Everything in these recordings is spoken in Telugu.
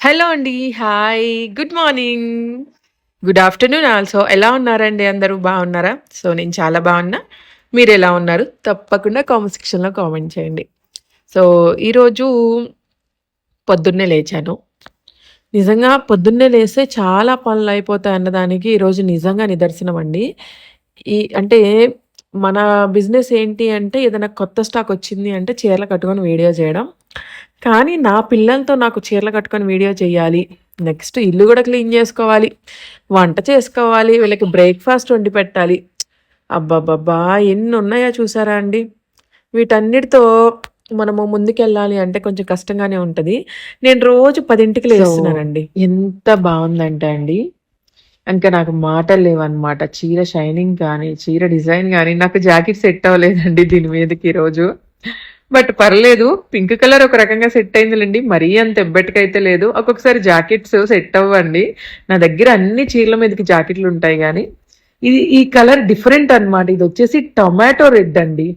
హలో అండి. Hi. Good morning. Good afternoon also. ఎలా ఉన్నారండి అందరూ బాగున్నారా? సో, నేను చాలా బాగున్నా. మీరు ఎలా ఉన్నారు? తప్పకుండా కామెంట్ సెక్షన్‌లో కామెంట్ చేయండి. సో, ఈరోజు పొద్దున్నే లేచాను. నిజంగా పొద్దున్నే లేస్తే చాలా పనులు అయిపోతాయి అన్నదానికి ఈరోజు నిజంగా నిదర్శనం అండి. ఈ అంటే మన బిజినెస్ ఏంటి అంటే ఏదైనా కొత్త స్టాక్ వచ్చింది అంటే చీరలు కట్టుకొని వీడియో చేయడం. కానీ నా పిల్లలతో నాకు చీరలు కట్టుకొని వీడియో చేయాలి. నెక్స్ట్ ఇల్లు కూడా క్లీన్ చేసుకోవాలి వంట చేసుకోవాలి. వీళ్ళకి బ్రేక్‌ఫాస్ట్ వండి పెట్టాలి. అబ్బబ్బబ్బా! ఎన్నున్నాయో చూసారా అండి. వీటన్నిటితో మనము ముందుకెళ్ళాలి అంటే కొంచెం కష్టంగానే ఉంటుంది నేను రోజు పదింటికి లేస్తున్నానండి. ఎంత బాగుందంటే అండి, ఇంకా నాకు మాటలు లేవన్నమాట. చీర షైనింగ్ కానీ, చీర డిజైన్ కానీ నాకు జాకెట్ సెట్ అవ్వలేదండి దీని మీదకి ఈరోజు. బట్ పర్లేదు. పింక్ కలర్ ఒక రకంగా సెట్ అయిందిలెండి. మరీ అంత ఎబ్బెట్టుకైతే లేదు. ఒక్కొక్కసారి జాకెట్స్ సెట్ అవ్వండి. నా దగ్గర అన్ని చీరల మీదకి జాకెట్లు ఉంటాయి కానీ ఇది ఈ కలర్ డిఫరెంట్ అనమాట ఇది వచ్చేసి టొమాటో రెడ్ అండి.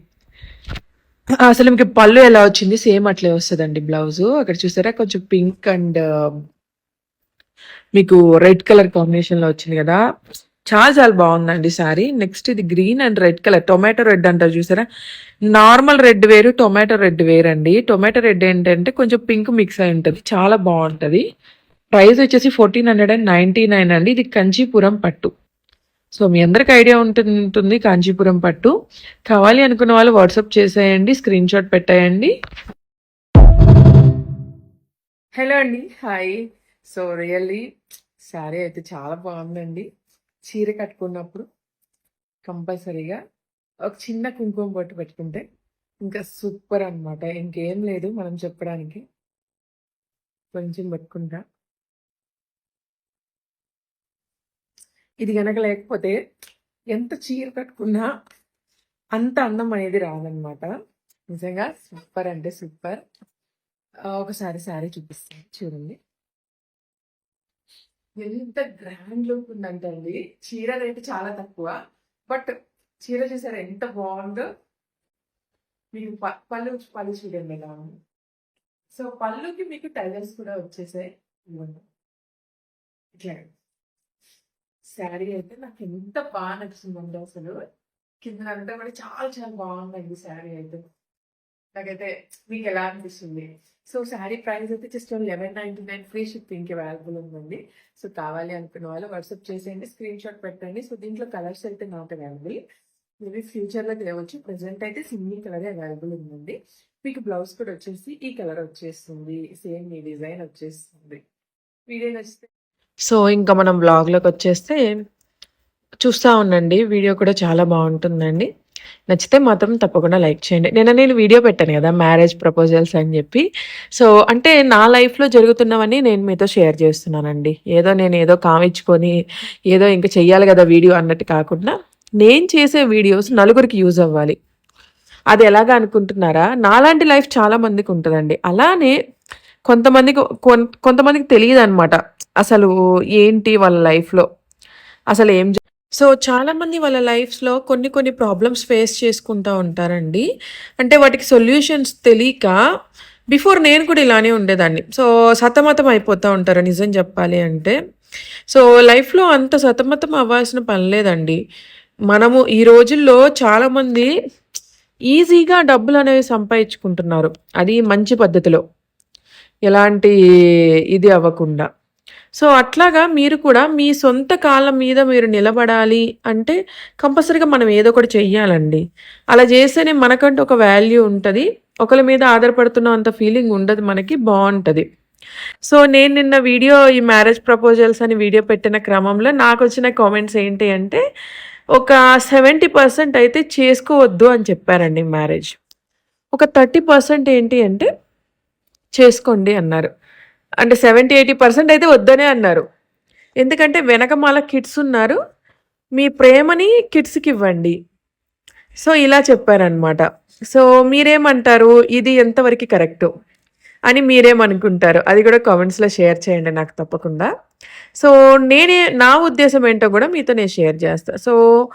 అసలు మీకు పళ్ళు ఎలా వచ్చింది? సేమ్ అట్లే వస్తుందండి బ్లౌజు. అక్కడ చూసారా కొంచెం పింక్ అండ్ మీకు రెడ్ కలర్ కాంబినేషన్‌లో వచ్చింది కదా చాలా చాలా బాగుందండి సారీ నెక్స్ట్ ఇది green and red colour tomato red అంటారు చూసారా? నార్మల్ రెడ్ వేరు, టొమాటో రెడ్ వేరండి. టొమాటో రెడ్ ఏంటంటే కొంచెం పింక్ మిక్స్ అయి ఉంటుంది చాలా బాగుంటుంది ప్రైస్ వచ్చేసి 1499 అండి. ఇది కంచీపురం పట్టు. సో, మీ అందరికి ఐడియా ఉంటుంది కాంచీపురం పట్టు. కావాలి అనుకున్న వాళ్ళు వాట్సాప్ చేసేయండి. స్క్రీన్‌షాట్ పెట్టేయండి. హలో అండి. హాయ్. సో, రియల్లీ శారీ అయితే చాలా బాగుందండి చీర కట్టుకున్నప్పుడు కంపల్సరీగా ఒక చిన్న కుంకుమ బొట్టు పెట్టుకుంటే ఇంకా సూపర్ అన్నమాట. ఇంకేం లేదు మనం చెప్పడానికి. కొంచెం పెట్టుకుంటా. ఇది కనుక లేకపోతే ఎంత చీర కట్టుకున్నా అంత అందం అనేది రాదనమాట నిజంగా సూపర్ అంటే సూపర్. ఒకసారి శారీ చూపిస్తాను చూడండి. ఎంత గ్రాండ్ లుక్ ఉందంటే అండి. చీర రేట్ చాలా తక్కువ. బట్ చీర చూసారు ఎంత బాగుందో మీకు ప పళ్ళు పళ్ళు చూడండి ఎలా సో, పళ్ళుకి మీకు టైలర్స్ కూడా వచ్చేసాయి. ఇట్లా. శారీ అయితే నాకు ఎంత బాగా నచ్చిందండి అసలు. కింద అంతా కూడా చాలా చాలా బాగుందండి శారీ అయితే. నాకైతే ఎలా అనిపిస్తుంది? సో, శారీ ప్రైస్ అయితే జస్ట్ 1199 ఫ్రీ షిప్పింగ్‌కి అవైలబుల్ ఉందండి. సో, కావాలి అనుకున్న వాళ్ళు వాట్సాప్ చేసేయండి. స్క్రీన్‌షాట్ పెట్టండి. సో, దీంట్లో కలర్స్ అయితే నాట్ అవైలబుల్. మేబీ ఫ్యూచర్‌లో తేవచ్చు. ప్రెజెంట్ అయితే సింగిల్ కలరే అవైలబుల్ ఉందండి. మీకు బ్లౌజ్ కూడా వచ్చేసి ఈ కలర్ వచ్చేస్తుంది. సేమ్ ఈ డిజైన్ వచ్చేస్తుంది. వీడియో నచ్చితే సో, ఇంకా మనం బ్లాగ్లోకి వచ్చేస్తే చూస్తూ ఉండండి. వీడియో కూడా చాలా బాగుంటుందండి నచ్చితే మాత్రం తప్పకుండా లైక్ చేయండి. నిన్న నేను వీడియో పెట్టాను కదా మ్యారేజ్ ప్రపోజల్స్ అని చెప్పి సో, అంటే నా లైఫ్‌లో జరుగుతున్నవన్నీ నేను మీతో షేర్ చేస్తున్నానండి. ఏదో నేను ఏదో కామిచ్చుకొని ఏదో ఇంకా చెయ్యాలి కదా వీడియో అన్నట్టు కాకుండా నేను చేసే వీడియోస్ నలుగురికి యూజ్ అవ్వాలి. అది ఎలాగా అనుకుంటున్నారా? నాలాంటి లైఫ్ చాలా మందికి ఉంటుందండి అలానే కొంతమందికి కొంతమందికి కొంతమందికి అనమాట అసలు ఏంటి వాళ్ళ లైఫ్‌లో అసలు ఏం సో, చాలామంది వాళ్ళ లైఫ్స్‌లో కొన్ని కొన్ని ప్రాబ్లమ్స్ ఫేస్ చేసుకుంటూ ఉంటారండి. అంటే వాటికి సొల్యూషన్స్ తెలియక బిఫోర్ నేను కూడా ఇలానే ఉండేదాన్ని. సో, సతమతం అయిపోతూ ఉంటారు నిజం చెప్పాలి అంటే. సో, లైఫ్‌లో అంత సతమతం అవ్వాల్సిన పని లేదండి. మనము ఈ రోజుల్లో చాలామంది ఈజీగా డబ్బులు అనేవి సంపాదించుకుంటున్నారు. అది మంచి పద్ధతిలో. ఎలాంటి ఇది అవ్వకుండా. సో, అట్లాగా మీరు కూడా మీ సొంత కాళ్ళ మీద మీరు నిలబడాలి అంటే కంపల్సరీగా మనం ఏదో ఒకటి చెయ్యాలండి. అలా చేస్తేనే మనకంటూ ఒక వాల్యూ ఉంటుంది ఒకరి మీద ఆధారపడుతున్న అంత ఫీలింగ్ ఉండదు మనకి. బాగుంటుంది సో, నేను నిన్న వీడియో ఈ మ్యారేజ్ ప్రపోజల్స్ అని వీడియో పెట్టిన క్రమంలో నాకు వచ్చిన కామెంట్స్ ఏంటి అంటే ఒక 70% అయితే చేసుకోవద్దు అని చెప్పారండి మ్యారేజ్. ఒక 30% ఏంటి అంటే చేసుకోండి అన్నారు. అంటే 70, 80% అయితే వద్దనే అన్నారు. ఎందుకంటే వెనకమాల కిడ్స్ ఉన్నారు. మీ ప్రేమని కిడ్స్కి ఇవ్వండి సో, ఇలా చెప్పారనమాట. సో, మీరేమంటారు? ఇది ఎంతవరకు కరెక్టు? అని మీరేమనుకుంటారు? అది కూడా కామెంట్స్‌లో షేర్ చేయండి నాకు తప్పకుండా. సో, నేనే నా ఉద్దేశం ఏంటో కూడా మీతో నేను షేర్ చేస్తా. సో,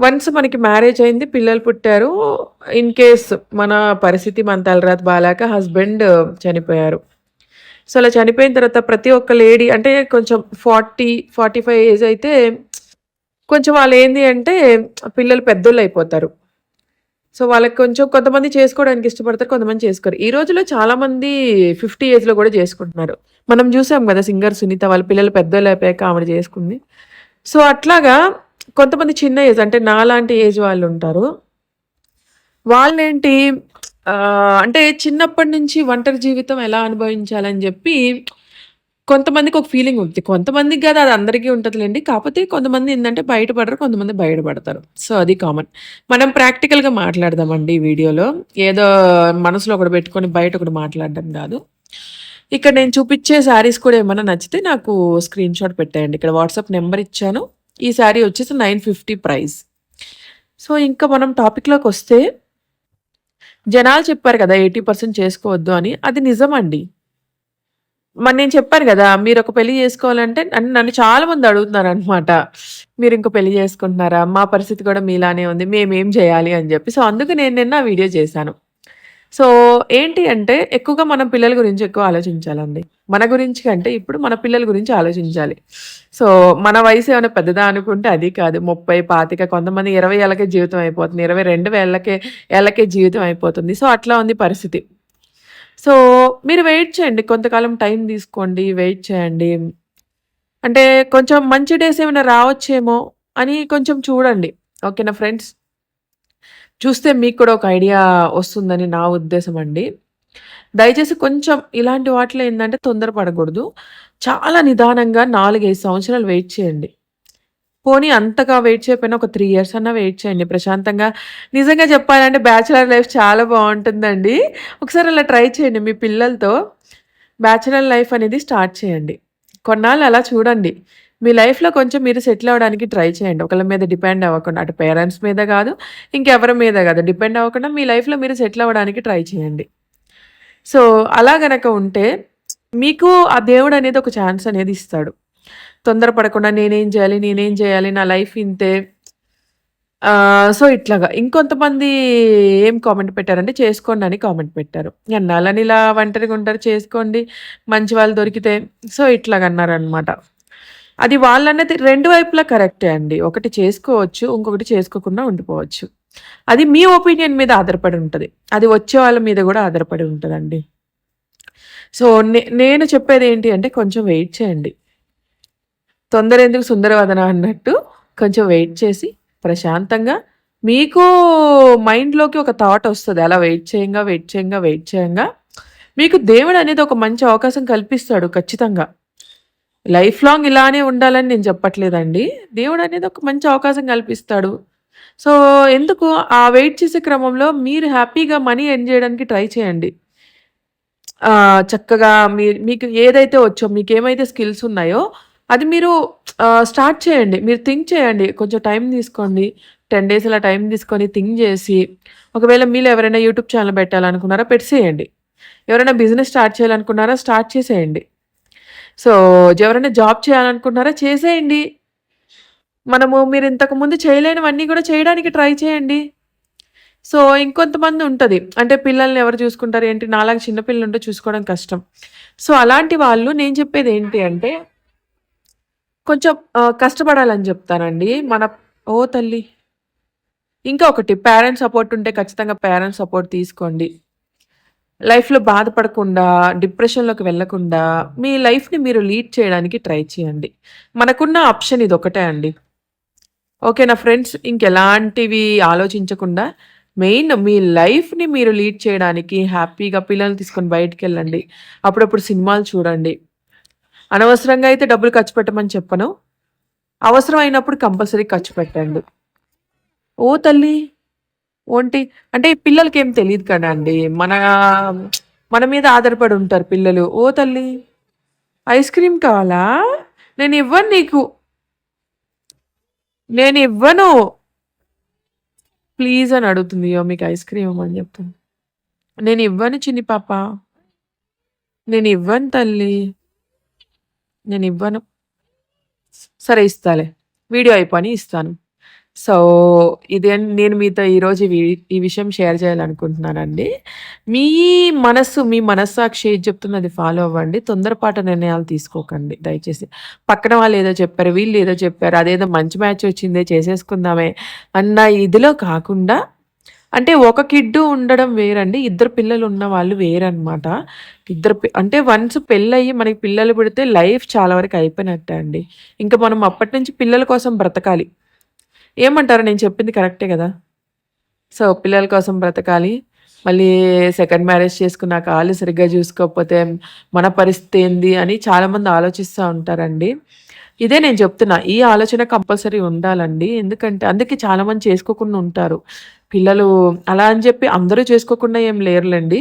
వన్స్ మనకి మ్యారేజ్ అయింది. పిల్లలు పుట్టారు. ఇన్ కేస్ మన పరిస్థితి మన తలరాత బాలాక హస్బెండ్ చనిపోయారు. సో అలా చనిపోయిన తర్వాత ప్రతి ఒక్క లేడీ అంటే కొంచెం ఫార్టీ ఫార్టీ ఫైవ్ ఏజ్ అయితే కొంచెం వాళ్ళు ఏంది అంటే పిల్లలు పెద్దోళ్ళు అయిపోతారు. సో వాళ్ళకి కొంచెం కొంతమంది చేసుకోవడానికి ఇష్టపడతారు కొంతమంది చేసుకోరు. ఈ రోజుల్లో చాలా మంది ఫిఫ్టీ ఏజ్లో కూడా చేసుకుంటున్నారు. మనం చూసాం కదా సింగర్ సునీత వాళ్ళ పిల్లలు పెద్దోళ్ళు అయిపోయాక ఆవిడ చేసుకుంది. సో అట్లాగా కొంతమంది చిన్న ఏజ్ అంటే నాలాంటి ఏజ్ వాళ్ళు ఉంటారు. వాళ్ళేంటి అంటే చిన్నప్పటి నుంచి ఒంటరి జీవితం ఎలా అనుభవించాలని చెప్పి కొంతమందికి ఒక ఫీలింగ్ ఉంటుంది. కొంతమందికి కదా అది అందరికీ ఉంటుందిలేండి. కాకపోతే కొంతమంది ఏంటంటే బయటపడరు కొంతమంది బయటపడతారు. సో అది కామన్ మనం ప్రాక్టికల్గా మాట్లాడదామండి ఈ వీడియోలో. ఏదో మనసులో ఒకటి పెట్టుకొని బయట ఒకటి మాట్లాడడం కాదు. ఇక్కడ నేను చూపించే శారీస్ కూడా ఏమైనా నచ్చితే నాకు స్క్రీన్ షాట్ పెట్టేయండి. ఇక్కడ వాట్సాప్ నెంబర్ ఇచ్చాను. ఈ శారీ వచ్చేసి నైన్ ఫిఫ్టీ ప్రైస్ సో ఇంకా మనం టాపిక్లోకి వస్తే జనాలు చెప్పారు కదా ఎయిటీ పర్సెంట్ చేసుకోవద్దు అని. అది నిజమండి. మరి నేను చెప్పాను కదా మీరు ఒక పెళ్ళి చేసుకోవాలంటే నన్ను నన్ను చాలా మంది అడుగుతున్నారు అనమాట మీరు ఇంకో పెళ్ళి చేసుకుంటున్నారా? మా పరిస్థితి కూడా మీలానే ఉంది మేమేం చేయాలి అని చెప్పి. సో అందుకు నేను నిన్న వీడియో చేశాను. సో ఏంటి అంటే ఎక్కువగా మనం పిల్లల గురించి ఎక్కువ ఆలోచించాలండి. మన గురించి కంటే ఇప్పుడు మన పిల్లల గురించి ఆలోచించాలి. సో మన వయసు ఏమైనా పెద్దదా అనుకుంటే అది కాదు. ముప్పై పాతిక కొంతమంది ఇరవై ఏళ్ళకే జీవితం అయిపోతుంది. ఇరవై రెండు వేళ్ళకే ఏళ్ళకే జీవితం అయిపోతుంది. సో అట్లా ఉంది పరిస్థితి. సో మీరు వెయిట్ చేయండి. కొంతకాలం టైం తీసుకోండి. వెయిట్ చేయండి. అంటే కొంచెం మంచి డేస్ ఏమైనా రావచ్చేమో అని కొంచెం చూడండి. ఓకేనా ఫ్రెండ్స్? చూస్తే మీకు కూడా ఒక ఐడియా వస్తుందని నా ఉద్దేశం అండి. దయచేసి కొంచెం ఇలాంటి వాటిలో ఏంటంటే తొందరపడకూడదు. చాలా నిదానంగా నాలుగైదు సంవత్సరాలు వెయిట్ చేయండి. పోనీ అంతగా వెయిట్ చేయకపోయినా ఒక త్రీ ఇయర్స్ అన్నా వెయిట్ చేయండి. ప్రశాంతంగా నిజంగా చెప్పాలంటే బ్యాచిలర్ లైఫ్ చాలా బాగుంటుందండి. ఒకసారి అలా ట్రై చేయండి మీ పిల్లలతో. బ్యాచిలర్ లైఫ్ అనేది స్టార్ట్ చేయండి. కొన్నాళ్ళు అలా చూడండి. మీ లైఫ్లో కొంచెం మీరు సెటిల్ అవ్వడానికి ట్రై చేయండి. ఒకళ్ళ మీద డిపెండ్ అవ్వకుండా. అటు పేరెంట్స్ మీద కాదు ఇంకెవరి మీద కాదు. డిపెండ్ అవ్వకుండా మీ లైఫ్లో మీరు సెటిల్ అవ్వడానికి ట్రై చేయండి. సో అలా గనక ఉంటే మీకు ఆ దేవుడు అనేది ఒక ఛాన్స్ అనేది ఇస్తాడు. తొందరపడకుండా నేనేం చేయాలి నేనేం చేయాలి నా లైఫ్ ఇంతే. సో ఇట్లాగా. ఇంకొంతమంది ఏం కామెంట్ పెట్టారంటే చేసుకోండి అని కామెంట్ పెట్టారు. అన్నాలని ఇలా ఒంటరిగా ఉంటారు చేసుకోండి. మంచి వాళ్ళు దొరికితే. సో ఇట్లాగ అన్నారనమాట అది వాళ్ళన్నది రెండు వైపులా కరెక్టే అండి. ఒకటి చేసుకోవచ్చు ఇంకొకటి చేసుకోకుండా ఉండిపోవచ్చు. అది మీ ఒపీనియన్ మీద ఆధారపడి ఉంటుంది. అది వచ్చే వాళ్ళ మీద కూడా ఆధారపడి ఉంటుందండి. సో నే నేను చెప్పేది ఏంటి అంటే కొంచెం వెయిట్ చేయండి. తొందర ఎందుకు సుందరవదన అన్నట్టు కొంచెం వెయిట్ చేసి ప్రశాంతంగా మీకు మైండ్లోకి ఒక థాట్ వస్తుంది. అలా వెయిట్ చేయంగా వెయిట్ చేయంగా వెయిట్ చేయంగా. మీకు దేవుడు అనేది ఒక మంచి అవకాశం కల్పిస్తాడు ఖచ్చితంగా. లైఫ్ లాంగ్ ఇలానే ఉండాలని నేను చెప్పట్లేదండి. దేవుడు అనేది ఒక మంచి అవకాశం కల్పిస్తాడు. సో ఎందుకు ఆ వెయిట్ చేసే క్రమంలో మీరు హ్యాపీగా మనీ ఎర్న్ చేయడానికి ట్రై చేయండి. చక్కగా మీ మీకు ఏదైతే వచ్చో మీకు ఏమైతే స్కిల్స్ ఉన్నాయో అది మీరు స్టార్ట్ చేయండి. మీరు థింక్ చేయండి. కొంచెం టైం తీసుకోండి. టెన్ డేస్ అలా టైం తీసుకొని థింక్ చేసి ఒకవేళ మీరు ఎవరైనా యూట్యూబ్ ఛానల్ పెట్టాలనుకున్నారా పెట్టేసేయండి. ఎవరైనా బిజినెస్ స్టార్ట్ చేయాలనుకున్నారా స్టార్ట్ చేసేయండి. సో ఎవరైనా జాబ్ చేయాలనుకుంటున్నారా చేసేయండి. మనము మీరు ఇంతకుముందు చేయలేనివన్నీ కూడా చేయడానికి ట్రై చేయండి. సో ఇంకొంతమంది ఉంటుంది. అంటే పిల్లల్ని ఎవరు చూసుకుంటారు ఏంటి? నాలాగా చిన్నపిల్లలు ఉంటే చూసుకోవడం కష్టం. సో అలాంటి వాళ్ళు నేను చెప్పేది ఏంటి అంటే కొంచెం కష్టపడాలని చెప్తానండి. మన ఓ తల్లి. ఇంకా ఒకటి పేరెంట్స్ సపోర్ట్ ఉంటే ఖచ్చితంగా పేరెంట్స్ సపోర్ట్ తీసుకోండి. లైఫ్లో బాధపడకుండా డిప్రెషన్లోకి వెళ్ళకుండా మీ లైఫ్ని మీరు లీడ్ చేయడానికి ట్రై చేయండి. మనకున్న ఆప్షన్ ఇది ఒకటే అండి. ఓకేనా ఫ్రెండ్స్? ఇంకెలాంటివి ఆలోచించకుండా మెయిన్ మీ లైఫ్ని మీరు లీడ్ చేయడానికి హ్యాపీగా పిల్లల్ని తీసుకొని బయటికి వెళ్ళండి అప్పుడప్పుడు సినిమాలు చూడండి. అనవసరంగా అయితే డబ్బులు ఖర్చు పెట్టమని చెప్పను. అవసరం అయినప్పుడు కంపల్సరీ ఖర్చు పెట్టండి. ఓ తల్లి! ఓంటి అంటే పిల్లలకి ఏం తెలియదు కదా అండి. మన మన మీద ఆధారపడి ఉంటారు పిల్లలు. ఓ తల్లి ఐస్ క్రీమ్ కావాలా? నేను ఇవ్వను నీకు. నేను ఇవ్వను. ప్లీజ్ అని అడుగుతుంది. మీకు ఐస్ క్రీమ్ అని చెప్తుంది. నేను ఇవ్వను చిన్ని పాప. నేను ఇవ్వను తల్లి. నేను ఇవ్వను. సరే ఇస్తాలే. వీడియో అయిపోయి ఇస్తాను. సో ఇదే నేను మీతో ఈరోజు ఈ ఈ విషయం షేర్ చేయాలనుకుంటున్నానండి. మీ మనస్సు, మీ మనస్సాక్షి ఏది చెప్తున్నది అది ఫాలో అవ్వండి. తొందరపాటు నిర్ణయాలు తీసుకోకండి దయచేసి. పక్కన వాళ్ళు ఏదో చెప్పారు, వీళ్ళు ఏదో చెప్పారు, అదేదో మంచి మ్యాచ్ వచ్చిందే చేసేసుకుందామే అన్న ఇదిలో కాకుండా అంటే ఒక కిడ్డు ఉండడం వేరండి. ఇద్దరు పిల్లలు ఉన్న వాళ్ళు వేరనమాట. ఇద్దరు అంటే వన్స్ పెళ్ళయ్యి మనకి పిల్లలు పుడితే లైఫ్ చాలా వరకు అయిపోయినట్టే అండి. ఇంకా మనం అప్పటినుంచి పిల్లల కోసం బ్రతకాలి. ఏమంటారు? నేను చెప్పింది కరెక్టే కదా సో, పిల్లల కోసం బ్రతకాలి. మళ్ళీ సెకండ్ మ్యారేజ్ చేసుకున్నాక వాళ్ళు సరిగ్గా చూసుకోకపోతే మన పరిస్థితి ఏంది అని చాలామంది ఆలోచిస్తూ ఉంటారండి. ఇదే నేను చెప్తున్నా. ఈ ఆలోచన కంపల్సరీ ఉండాలండి. ఎందుకంటే అందుకే చాలామంది చేసుకోకుండా ఉంటారు. పిల్లలు అలా అని చెప్పి అందరూ చేసుకోకుండా ఏం లేరులేండి